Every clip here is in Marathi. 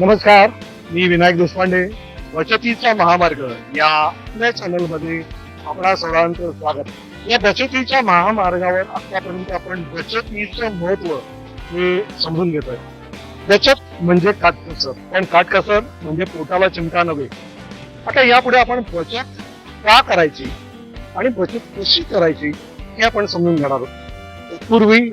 नमस्कार मी विनायक देशपांडे बचतीचा महामार्ग या आपल्या चॅनलमध्ये आपणा सर्वांचं स्वागत. या बचतीच्या महामार्गावर आतापर्यंत आपण बचतीचं महत्त्व हे समजून घेतोय. बचत म्हणजे काटकसर पण काटकसर म्हणजे पोटाला चिमटा नव्हे. आता यापुढे आपण बचत का करायची आणि बचत कशी करायची हे आपण समजून घेणार आहोत. पूर्वी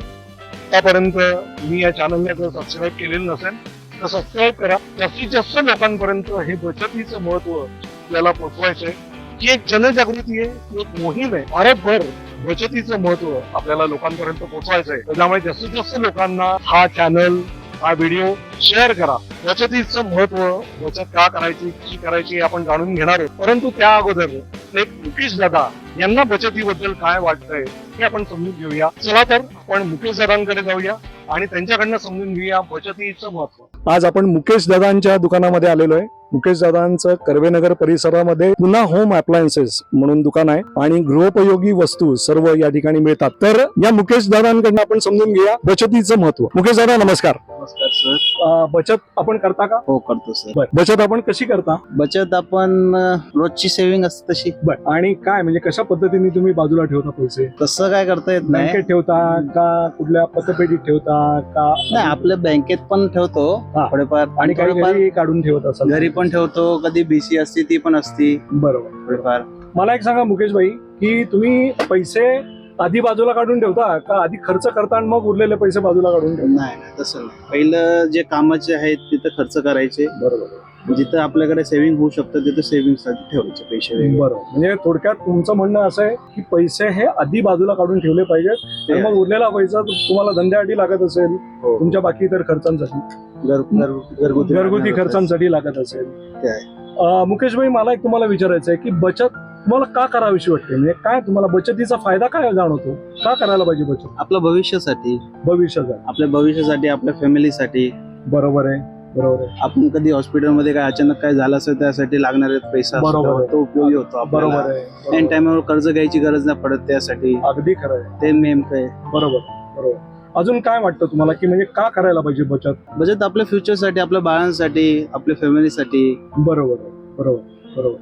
त्यापर्यंत मी या चॅनलने जर सबस्क्राईब केलेलं नसेल सबस्क्राईब करा जास्तीत जास्त लोकांपर्यंत हे बचतीचं महत्त्व आपल्याला पोचवायचंय. ही एक जनजागृती आहे एक मोहीम आहे. अरे भर बचतीचं महत्त्व आपल्याला लोकांपर्यंत पोहोचवायचंय त्यामुळे जास्तीत जास्त लोकांना हा चॅनल हा व्हिडिओ शेअर करा. बचतीचं महत्त्व बचत का करायची की करायची आपण जाणून घेणार आहोत. परंतु त्या अगोदर एक मुकेश दादा यांना बचतीबद्दल काय वाटतंय हे आपण समजून घेऊया. चला तर आपण मुकेश दादांकडे जाऊया. आणि त्यांच्याकडनं समजून घेऊया बचतीचं महत्त्व आज आपण मुकेश दादांच्या दुकानामध्ये आलेलो आहे. मुकेश दादांचं कर्वेनगर परिसरामध्ये पुन्हा होम अप्लायन्सेस म्हणून दुकान आहे आणि गृहोपयोगी वस्तू सर्व या ठिकाणी मिळतात. तर या मुकेश दादांकडनं आपण समजून घेऊया बचतीचं महत्त्व मुकेश दादा नमस्कार. नमस्कार सर बचत आपण करता का? हो करतो सर बचत आपण कशी करता? बचत आपण रोजची सेव्हिंग असते तशी. आणि काय म्हणजे कशा पद्धतीने तुम्ही बाजूला ठेवता पैसे? तसं काय करता येत नाही. बँकेत ठेवता का कुठल्या पतपेढीत ठेवता का? नाही आपल्या बँकेत पण ठेवतो. थोडेफार आणि काही काढून ठेवत असाल? घरी पण ठेवतो. कधी बीसी असते ती पण असती. बरोबर. थोडेफार. मला एक सांगा मुकेश भाई की तुम्ही पैसे आधी बाजूला काढून ठेवता? का आधी खर्च करता आणि मग उरलेले पैसे बाजूला काढून ठेवता? नाही नाही, तसं नाही. पहिलं जे कामाचे आहेत तिथं खर्च करायचे. बरोबर. जिथं आपल्याकडे सेव्हिंग होऊ शकतं तिथं सेव्हिंगसाठी ठेवायचे पैसे वेगळे. बरोबर म्हणजे थोडक्यात तुमचं म्हणणं असं आहे की पैसे हे आधी बाजूला काढून ठेवले पाहिजेत आणि मग उरलेला पैसा तुम्हाला धंद्यासाठी लागत असेल हो. तुमच्या बाकी इतर खर्चांसाठी. घर- घर- घरगुती घरगुती खर्चांसाठी लागत असेल. ते आहे. अं, मुकेश भाई मला एक तुम्हाला विचारायचं आहे की बचत तुम्हाला का करावीशी वाटते? म्हणजे काय तुम्हाला बचतीचा फायदा काय जाणवतो? का करायला पाहिजे बचत? आपल्या भविष्यासाठी. भविष्याचा आपल्या भविष्यासाठी आपल्या फॅमिलीसाठी. बरोबर आहे बरोबर आहे. आपण कधी हॉस्पिटलमध्ये काय अचानक काय झालं असेल त्यासाठी लागणारे पैसा असतो, बरोबर आहे. तो उपयोगी होतो बरोबर आपल्याला आहे. बरोबर. टायमावर कर्ज घ्यायची गरज नाही पडत त्यासाठी. अगदी खरं आहे. ते नेमकं आहे. बरोबर बरोबर. अजून काय वाटतं तुम्हाला की म्हणजे का करायला पाहिजे बचत? बचत आपल्या फ्युचरसाठी आपल्या बाळांसाठी आपल्या फॅमिलीसाठी बरोबर आहे. बरोबर बरोबर.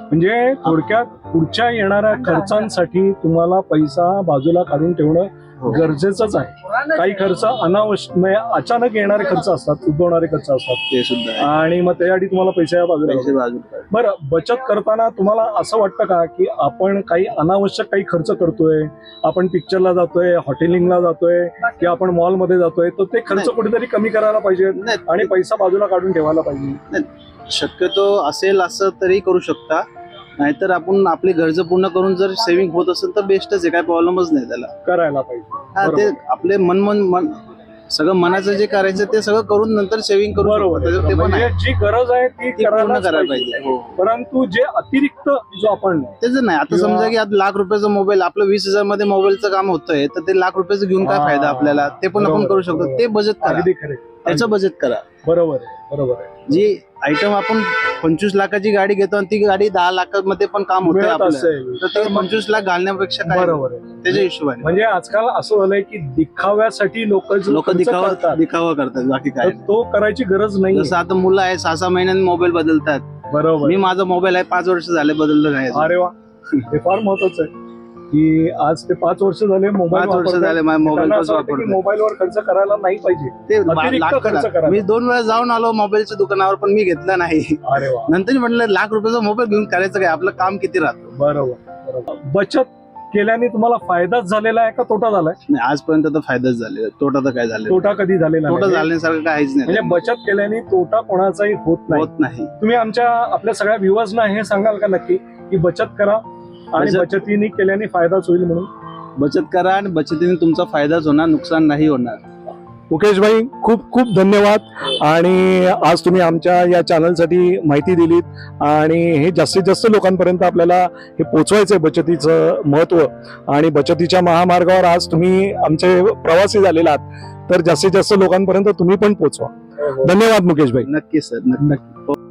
म्हणजे थोडक्यात पुढच्या येणाऱ्या खर्चांसाठी तुम्हाला पैसा बाजूला काढून ठेवणं हो. गरजेचंच आहे. काही खर्च अनावश्यक म्हणजे अचानक येणारे खर्च असतात उद्भवणारे खर्च असतात. ते सुद्धा. आणि मग त्यासाठी तुम्हाला पैसे या बाजूला बरं बचत करताना तुम्हाला असं वाटतं का की आपण काही अनावश्यक काही खर्च करतोय आपण पिक्चरला जातोय हॉटेलिंगला जातोय की आपण मॉलमध्ये जातोय तर ते खर्च. कुठेतरी कमी करायला पाहिजे आणि पैसा बाजूला काढून ठेवायला पाहिजे? शक्यतो असेल असं तरी करू शकता नाहीतर आपण आपली गरज पूर्ण करून जर सेव्हिंग होत असेल तर बेस्टच आहे काय प्रॉब्लेमच नाही त्याला करायला पाहिजे हा ते बरोबर. आपले मन मन मन सगळं मनाचं जे करायचं ते सगळं करून नंतर सेव्हिंग करू बरोबर शकतो. आहे. ते पण म्हणजे आहे जी गरज आहे ती ती पूर्ण करायलाच करायला पाहिजे पाहिजे हो. परंतु जे अतिरिक्त जो आपण तेच नाही आता किंवा- समजा की आता लाख रुपयाचा मोबाईल आपलं वीस हजारमध्ये मोबाईलचं काम होतंय तर ते लाख रुपयाचं घेऊन काय हा. फायदा आपल्याला ते पण आपण बरोबर, करू शकतो बरोबर. ते बजेट करा अगदी खरे त्याचं बजेट करा. बरोबर आहे बरोबर आहे. जी आयटम आपण पंचवीस लाखाची गाडी घेतो आणि ती गाडी दहा लाखामध्ये पण काम मिळत असेल. तर ते पंचवीस लाख घालण्यापेक्षा काय? बरोबर आहे. त्याच्या हिशोबाने. म्हणजे आजकाल असं झालंय की दिखाव्यासाठी लोक लोक दिखावा दिखावा करतात बाकी काय. नाही. तो करायची गरज नाही. जसं आता मुलं आहे सहा सहा महिन्यांनी मोबाईल बदलतात. बरोबर. मी माझा मोबाईल आहे पाच वर्ष झाले बदललं नाही. अरे वा. हे फार महत्वाचं आहे. की आज ते पाच वर्ष झाले मोबाईल पाच वर्ष झाले माझा मोबाईल त्यांना तोच असं वाटतं की वापरतो मोबाईलवर खर्च करायला नाही पाहिजे. ते लाख खर्च करा. मी दोन वेळा जाऊन आलो मोबाईलच्या दुकानावर पण मी घेतला नाही. नंतर म्हटलं लाख रुपयाचा मोबाईल घेऊन करायचं काय? आपलं काम किती राहतं? बरोबर बचत केल्याने तुम्हाला फायदाच झालेला आहे का तोटा झालाय? नाही आजपर्यंत तर फायदाच झाले तोटा तर काय झाले तोटा कधी झालेला तोटा. झाल्यासारखं काहीच म्हणजे नाही बचत केल्याने तोटा कोणाचाही होत नाही. होत नाही. तुम्ही आमच्या आपल्या सगळ्या व्ह्युअर्सना हे सांगाल का नक्की? की बचत करा आणि बचत- बचतीने केल्याने फायदाच होईल म्हणून. बचत करा आणि बचतीने तुमचा फायदाच होणार नुकसान नाही होणार. मुकेश भाई खूप खूप धन्यवाद. आणि आज तुम्ही आमच्या या चॅनलसाठी माहिती दिलीत. आणि हे जास्तीत जास्त लोकांपर्यंत आपल्याला हे पोचवायचं आहे बचतीचं महत्त्व आणि बचतीच्या महामार्गावर आज तुम्ही आमचे प्रवासी झालेला आहात. तर जास्तीत जास्त लोकांपर्यंत तुम्ही पण पोचवा. धन्यवाद मुकेश भाई नक्की सर नक्की.